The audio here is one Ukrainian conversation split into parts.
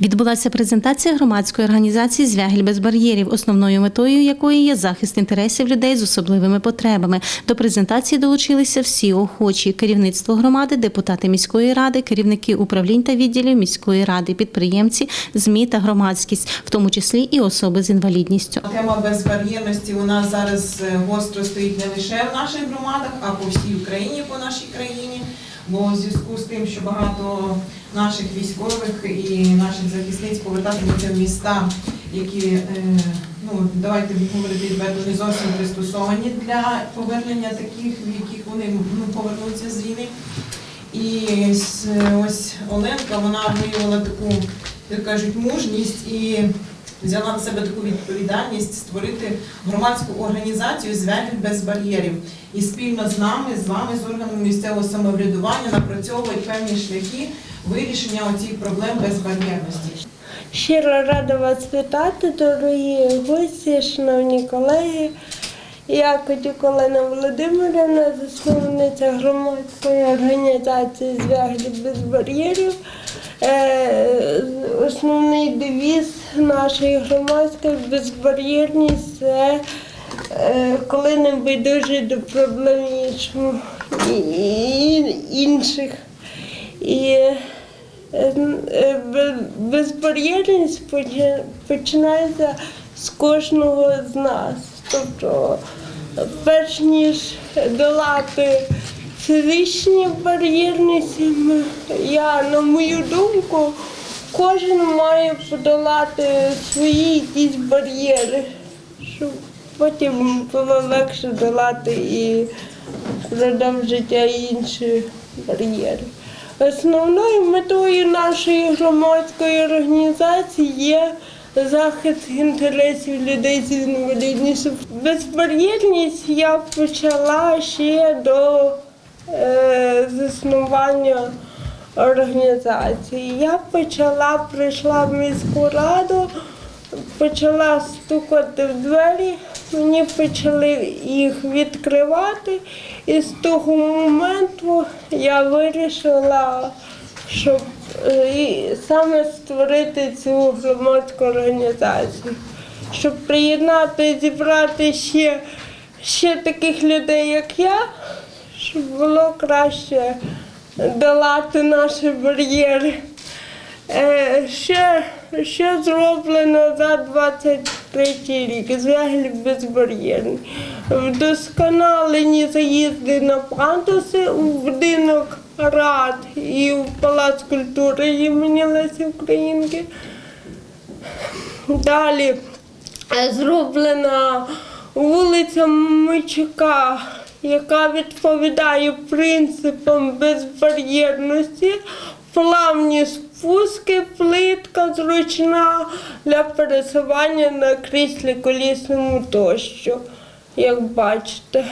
Відбулася презентація громадської організації Звягіль без бар'єрів, основною метою якої є захист інтересів людей з особливими потребами. До презентації долучилися всі охочі керівництво громади, депутати міської ради, керівники управлінь та відділів міської ради, підприємці, змі та громадськість, в тому числі і особи з інвалідністю. Тема безбар'єрності у нас зараз е, гостро стоїть не лише в наших громадах, а по всій Україні, по нашій країні. Бо в зв'язку з тим, що багато наших військових і наших захисниць повертатимуться в міста, які е, ну давайте говорити відверто, не зовсім пристосовані для повернення таких, в яких вони ну, повернуться з війни. І ось Оленка вона виявила таку, як кажуть, мужність і взяла на себе таку відповідальність створити громадську організацію «Звягіль без бар'єрів. І спільно з нами, з вами, з органами місцевого самоврядування напрацьовують певні шляхи вирішення оцих проблем безбар'єрності. Щиро рада вас вітати, дорогі гості, шановні колеги. Я Котюк Олена Володимирівна, засновниця громадської організації «Звягелі без бар'єрів. Е, Основний девіз нашої громадської безбар'єрність це е, коли не байдужі до проблем інших. І е, бе- безбар'єрність почи- починається з кожного з нас. Тобто, перш ніж долати фізичні бар'єрності, м- я, на мою думку, кожен має подолати свої якісь бар'єри, щоб потім було легше долати і продовж життя інші бар'єри. Основною метою нашої громадської організації є захист інтересів людей з інвалідністю. Безбар'єрність я почала ще до заснування організації. Я почала, прийшла в міську раду, почала стукати в двері, мені почали їх відкривати, і з того моменту я вирішила, щоб е, і саме створити цю громадську організацію, щоб приєднати, зібрати ще, ще таких людей, як я, щоб було краще долати наші бар'єри. Е, Ще, ще зроблено за 23 рік звягель безбар'єрний. Вдосконалені заїзди на пандуси у будинок рад і в Палац культури імені Лесі Українки. Далі е, зроблена вулиця Мичука, яка відповідає принципам безбар'єрності, плавні спуски, плитка зручна для пересування на кріслі колісному тощо, як бачите.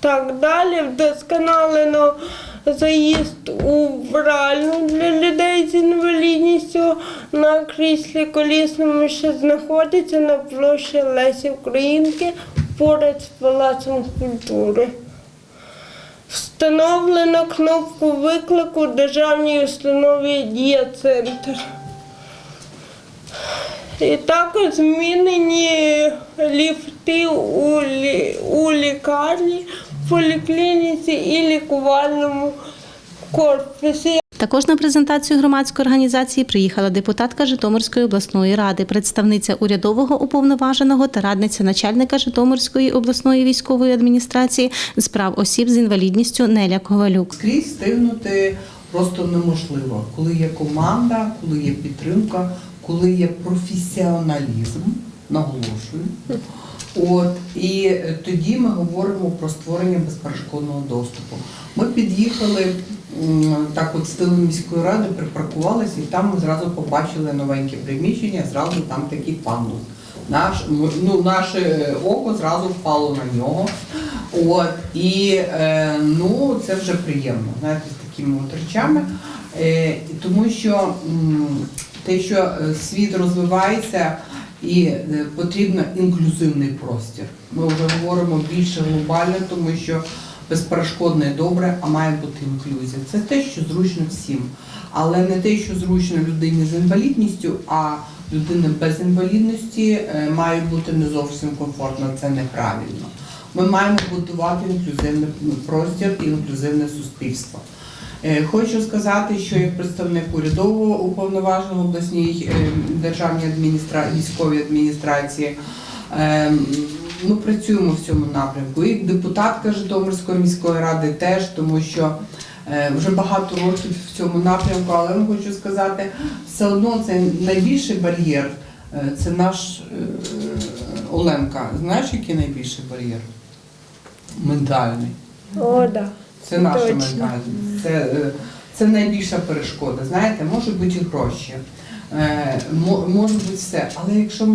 Так далі вдосконалено заїзд у вбиральню для людей з інвалідністю на кріслі колісному, що знаходиться на площі Лесі Українки поряд з Палацом культури. Встановлено кнопку виклику державній установі Дія Центр. І також змінені ліфти у, лі, у лікарні, поліклініці і лікувальному корпусі. Також на презентацію громадської організації приїхала депутатка Житомирської обласної ради, представниця урядового уповноваженого та радниця начальника Житомирської обласної військової адміністрації з прав осіб з інвалідністю Неля Ковалюк. Скрізь встигнути просто неможливо, коли є команда, коли є підтримка, коли є професіоналізм, наголошую. От і тоді ми говоримо про створення безперешкодного доступу. Ми під'їхали так, от з тилу міської ради, припаркувалися, і там ми зразу побачили новеньке приміщення, зразу там такий пандус. Наш, ну, наше око зразу впало на нього. От, і е, ну, це вже приємно, знаєте, з такими от речами. Е, тому що те, що е, світ розвивається і е, потрібно інклюзивний простір. Ми вже говоримо більше глобально, тому що безперешкодно і добре, а має бути інклюзія. Це те, що зручно всім. Але не те, що зручно людині з інвалідністю, а людини без інвалідності е, має бути не зовсім комфортно. Це неправильно. Ми маємо будувати інклюзивний простір і інклюзивне суспільство. Е, Хочу сказати, що як представник урядового уповноваженого обласній е, державній адміністрації, військовій адміністрації, е, ми працюємо в цьому напрямку. І депутатка Житомирської міської ради теж, тому що е, вже багато років в цьому напрямку, але я хочу сказати, все одно це найбільший бар'єр. е, Це наш е, Оленка. Знаєш, який найбільший бар'єр? Ментальний. О, да. Це наша ментальність. Це, це найбільша перешкода. Знаєте, можуть бути і гроші, може бути все. Але якщо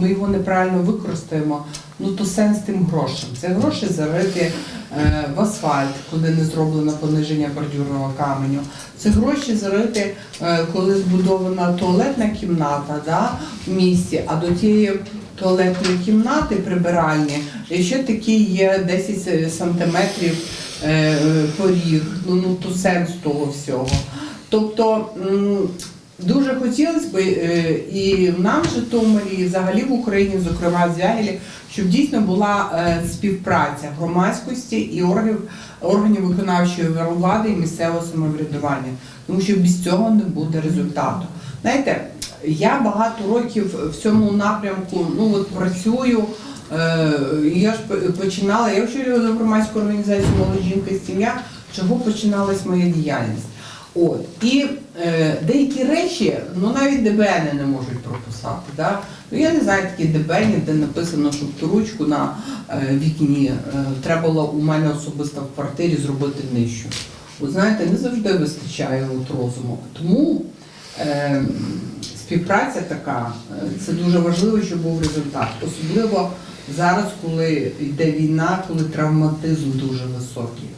ми його неправильно використаємо, ну то сенс тим грошам. Це гроші зарити е, в асфальт, коли не зроблено пониження бордюрного каменю. Це гроші зарити, е, коли збудована туалетна кімната да, в місті, а до тієї туалетної кімнати прибиральні ще такий є 10 сантиметрів е, е, поріг, ну, ну то сенс того всього. Тобто дуже хотілося б е, і нам в Житомирі, і взагалі в Україні, зокрема в Звягілі, щоб дійсно була е, співпраця громадськості і органів, органів виконавчої влади і місцевого самоврядування, тому що без цього не буде результату. Знаєте, я багато років в цьому напрямку ну от працюю. Е, Я ж починала, я очолювала громадську організацію «Молодь жінка і сім'я, чого починалась моя діяльність. От. І е, деякі речі, ну навіть ДБН не можуть прописати. Да? Ну, я не знаю такі ДБН, де написано, щоб ту ручку на е, вікні е, треба було у мене особисто в квартирі зробити нижчу. От знаєте, не завжди вистачає от розуму. Тому е, співпраця така, е, це дуже важливо, щоб був результат. Особливо зараз, коли йде війна, коли травматизм дуже високий.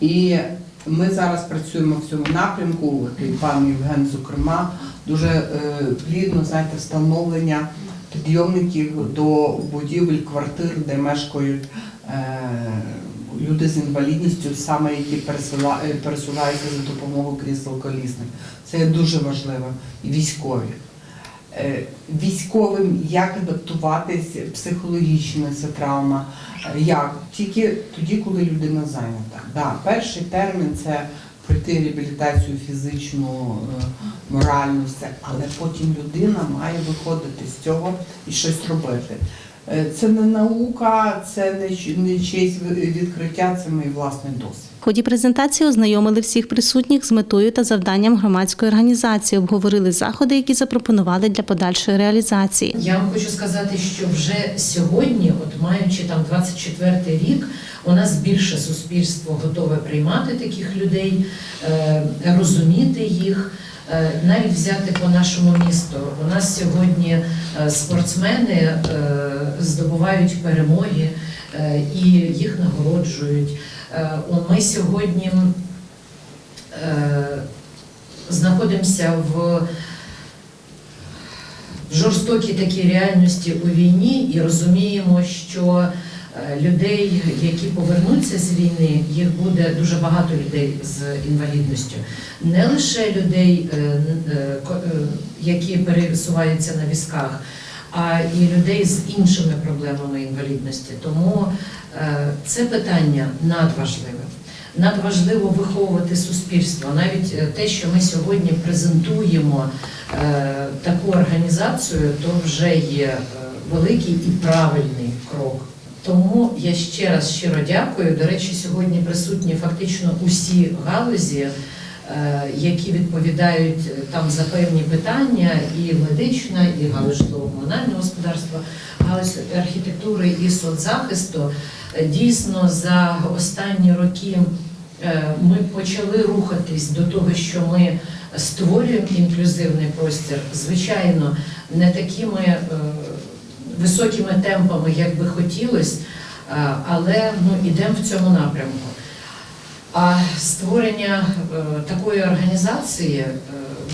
І ми зараз працюємо в цьому напрямку, і пан Євген, зокрема, дуже е, плідно знаєте, встановлення підйомників до будівель, квартир, де мешкають е, люди з інвалідністю, саме які е, пересуваються за допомогою крісел колісних. Це дуже важливо. І військові. Е, Військовим як адаптуватись психологічно, ця травма, Е, як? Тільки тоді, коли людина зайнята. Да, перший термін це пройти реабілітацію фізичну, е, моральну, все, але потім людина має виходити з цього і щось робити. Е, Це не наука, це не, честь відкриття, це мій власний досвід. В ході презентації ознайомили всіх присутніх з метою та завданням громадської організації, обговорили заходи, які запропонували для подальшої реалізації. Я вам хочу сказати, що вже сьогодні, от маючи там 24 рік, у нас більше суспільство готове приймати таких людей, е, розуміти їх. Е, Навіть взяти по нашому місту. У нас сьогодні е, спортсмени е, здобувають перемоги і їх нагороджують. Ми сьогодні знаходимося в жорстокій такій реальності у війні і розуміємо, що людей, які повернуться з війни, їх буде дуже багато людей з інвалідністю. Не лише людей, е, е, е, які пересуваються на візках, а і людей з іншими проблемами інвалідності. Тому е, це питання надважливе. Надважливо виховувати суспільство. Навіть е, те, що ми сьогодні презентуємо е, таку організацію, то вже є е, великий і правильний крок. Тому я ще раз щиро дякую. До речі, сьогодні присутні фактично усі галузі, е, які відповідають е, там за певні питання, і медична, і галузь житлово-комунального господарства, галузь архітектури і соцзахисту. Е, Дійсно, за останні роки ми почали рухатись до того, що ми створюємо інклюзивний простір. Звичайно, не такими високими темпами, як би хотілося, е, але ну, йдемо в цьому напрямку. А створення е, такої організації е,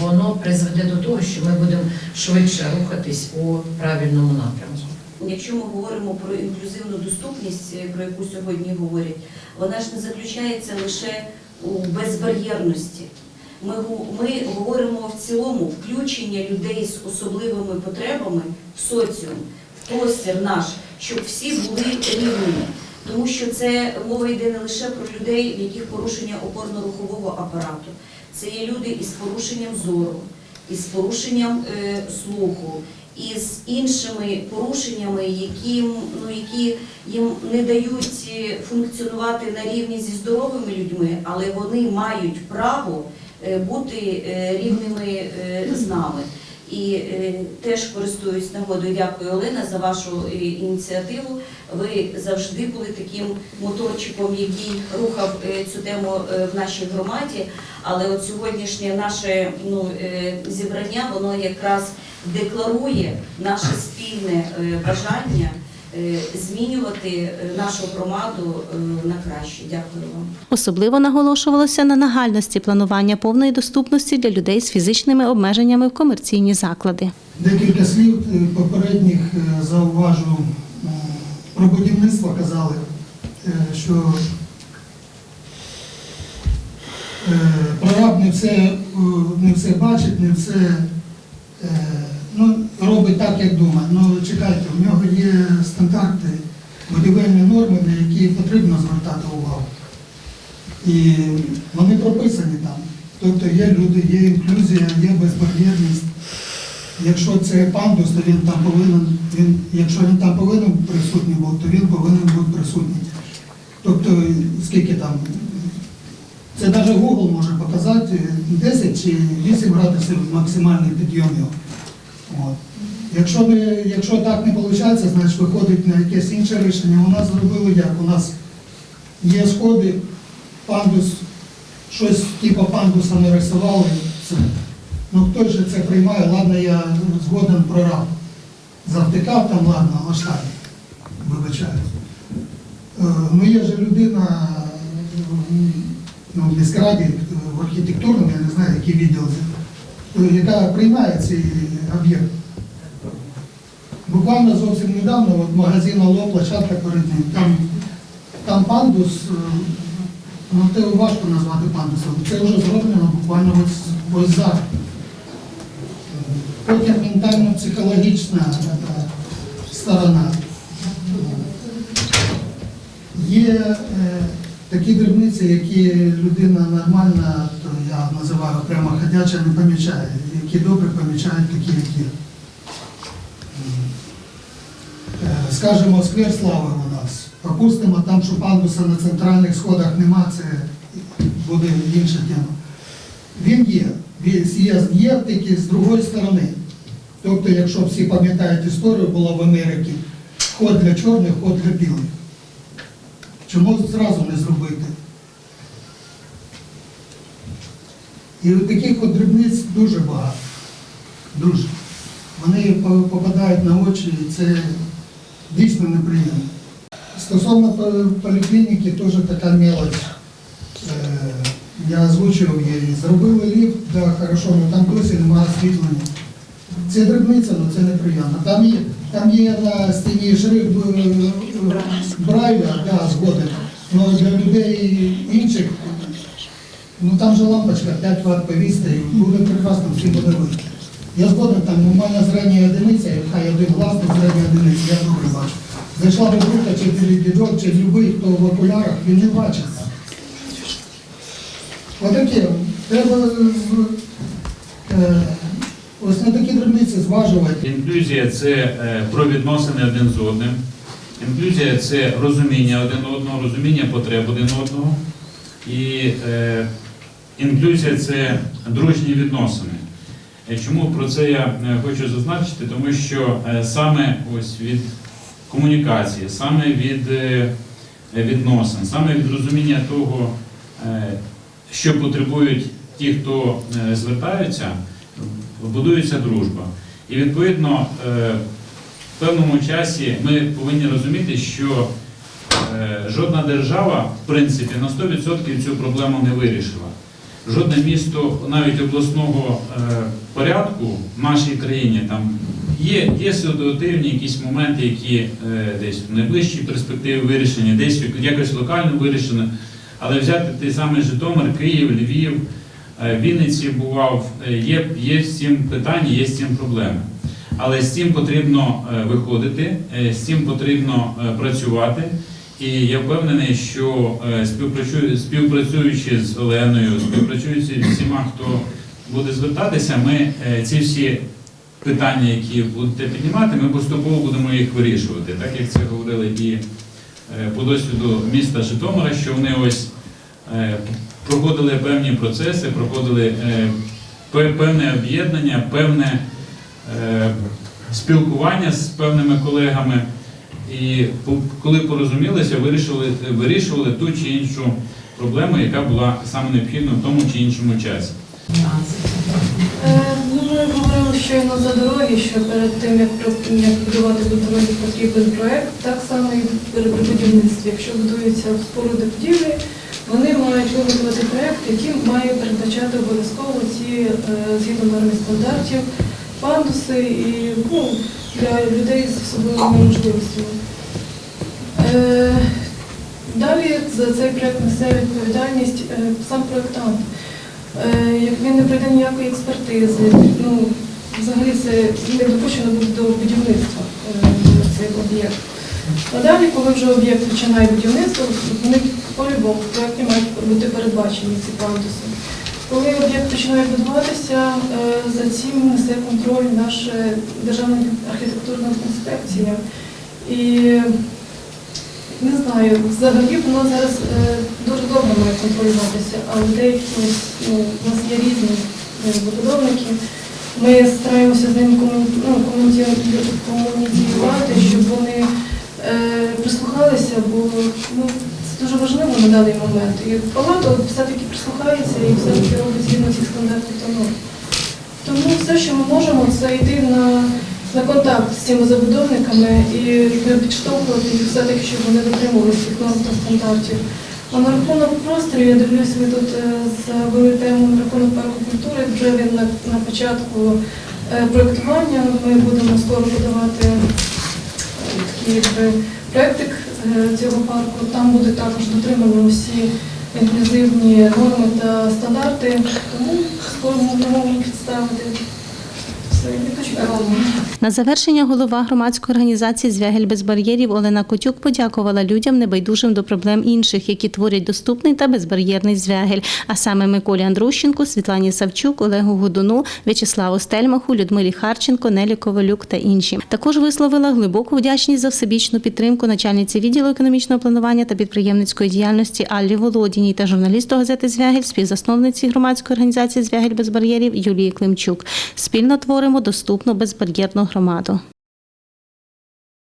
воно призведе до того, що ми будемо швидше рухатись у правильному напрямку. якщо ми говоримо про інклюзивну доступність, про яку сьогодні говорять, вона ж не заключається лише у безбар'єрності. Ми, ми говоримо в цілому включення людей з особливими потребами в соціум, простір наш, щоб всі були рівними. Тому що це мова йде не лише про людей, в яких порушення опорно-рухового апарату. Це є люди із порушенням зору, із порушенням е, слуху, із іншими порушеннями, які, ну, які їм не дають е, функціонувати на рівні зі здоровими людьми, але вони мають право е, бути е, рівними з нами. І е, теж користуюсь нагодою, дякую Олена за вашу е, ініціативу. Ви завжди були таким моторчиком, який рухав е, цю тему в нашій громаді. Але от сьогоднішнє наше ну, зібрання, воно якраз декларує наше спільне бажання змінювати е, нашу громаду е, на краще. Дякую вам. Особливо наголошувалося на нагальності планування повної доступності для людей з фізичними обмеженнями в комерційні заклади. Декілька слів е, попередніх е, зауважу про будівництво казали, е, що е, прораб не все, е, не все бачить, не все е, ну, робить так, як думає. Ну чекайте, у нього є стандарти, будівельні норми, на які потрібно звертати увагу. І вони прописані там. Тобто є люди, є інклюзія, є безбар'єрність. Якщо це пандус, то він там повинен, він, якщо він там повинен присутній бути, то він повинен бути присутній. Тобто, скільки там, це навіть Google може показати 10 чи 8 градусів максимальний підйом його. От. Якщо, не, якщо так не виходить, значить виходить на якесь інше рішення. У нас зробили як? У нас є сходи, пандус, щось типу пандуса нарисували, все. Ну хто ж це приймає, ладно, я згоден прораб. Завтикав там, ладно, так, вибачаю. Е, Ну є ж людина ну, в міськраді, е, в архітектурному, я не знаю, який відділ, е, яка приймає цей об'єкт. Буквально зовсім недавно от магазин Алло, площадка перед. Там, там пандус, е, ну це важко назвати пандусом. Це вже зроблено буквально ось, ось зараз. Потім ментально-психологічна е, сторона. Є е, такі дрібниці, які людина нормальна, то я називаю прямо ходяча, не помічає, які добре помічають такі, як є. Скажімо, сквер слави у нас. Пропустимо там, що пандуса на центральних сходах нема, це буде інша тема. Він є. Є, є тільки з другої сторони. Тобто, якщо всі пам'ятають історію, була в Америці ход для чорних, ход для білих. Чому зразу не зробити? І от таких от дрібниць дуже багато. Дуже. Вони попадають на очі, і це дійсно неприємно. Стосовно поліклініки, теж така мелочь. Е, Я озвучував її. Зробили ліфт, да, хорошо, але там досі немає освітлення. Це дрібниця, але це неприємно. Там є, там є на стіні шрифт е, Брайля, да, згоден. Але для людей інших, ну там же лампочка 5 Вт повісти, буде прекрасно, всі видно. Я згоден, там у мене зрання одиниця, хай один глаз, то зрання одиниця, я добре бачу. Зайшла бабука, чи дідок, чи любий, хто в окулярах, він не бачить. Отаке, треба е, ось на такі дрібниці зважувати. Інклюзія це е, про відносини один з одним. Інклюзія це розуміння один одного, розуміння потреб один одного. І е, інклюзія це дружні відносини. Е, Чому про це я е, хочу зазначити? Тому що е, саме ось від комунікації, саме від відносин, саме від розуміння того, що потребують ті, хто звертаються, будується дружба. І відповідно в певному часі ми повинні розуміти, що жодна держава, в принципі, на 100% цю проблему не вирішила. Жодне місто навіть обласного е, порядку в нашій країні, там Є, є ситуативні якісь моменти, які е, десь в найближчій перспективі вирішені, десь якось локально вирішено. Але взяти той самий Житомир, Київ, Львів, е, Вінниці бував, є, є з цим питання, є з цим проблеми. Але з цим потрібно виходити, з цим потрібно працювати. І я впевнений, що е, співпрацюючи з Оленою, співпрацюючи з всіма, хто буде звертатися, ми е, ці всі питання, які будете піднімати, ми поступово будемо їх вирішувати, так як це говорили і е, по досвіду міста Житомира, що вони ось проходили певні процеси, проходили певне об'єднання, певне спілкування з певними колегами. І коли порозумілися, вирішили, вирішували ту чи іншу проблему, яка була саме необхідна в тому чи іншому часі. Е, ми говорили щойно за дороги, що перед тим, як, будувати дороги, потрібен проєкт, так само і при будівництві. Якщо будуються споруди будівлі, вони мають виготовити проєкт, який має передбачати обов'язково ці, е, згідно норм і стандартів, пандуси і ну, для людей з особливими можливостями. Е, Далі за цей проєкт несе відповідальність е, сам проєктант. Е, Як він не пройде ніякої експертизи, ну взагалі це не допущено буде до будівництва е, цей об'єкт. А далі, коли вже об'єкт починає будівництво, вони по-любому в проєкті мають бути передбачені ці пандуси. Коли об'єкт починає будуватися, е, за цим несе контроль наша Державна архітектурна інспекція. І не знаю, взагалі воно зараз е, дуже довго має контролюватися, але деякі ну, у нас є різні е, забудовники. Ми стараємося з ними ну, комуніціювати, щоб вони прислухалися, бо ну, дуже важливо на даний момент. І палата все-таки прислухається і все-таки робить згідно цих стандартів та норм. Тому все, що ми можемо, це йти на, на контакт з цими забудовниками і підштовхувати їх все-таки, щоб вони дотримувалися цих норм та стандартів. А на рахунок просторів, я дивлюсь, ви тут завели тему на рахунок парку культури. Вже він на, на початку е, проєктування. Ми будемо скоро подавати е, проєктик е, цього парку. Там буде також дотримано всі інклюзивні норми та стандарти. Тому скоро можемо їх представити. Все, і чекаємо. На завершення голова громадської організації Звягель без бар'єрів Олена Котюк подякувала людям небайдужим до проблем інших, які творять доступний та безбар'єрний звягель, а саме Миколі Андрущенку, Світлані Савчук, Олегу Годуну, В'ячеславу Стельмаху, Людмилі Харченко, Нелі Ковалюк та інші. Також висловила глибоку вдячність за всебічну підтримку начальниці відділу економічного планування та підприємницької діяльності Аллі Володіній та журналісту газети Звягель, співзасновниці громадської організації Звягель без бар'єрів Юлії Климчук. Спільно творимо доступну безбар'єрну громаду.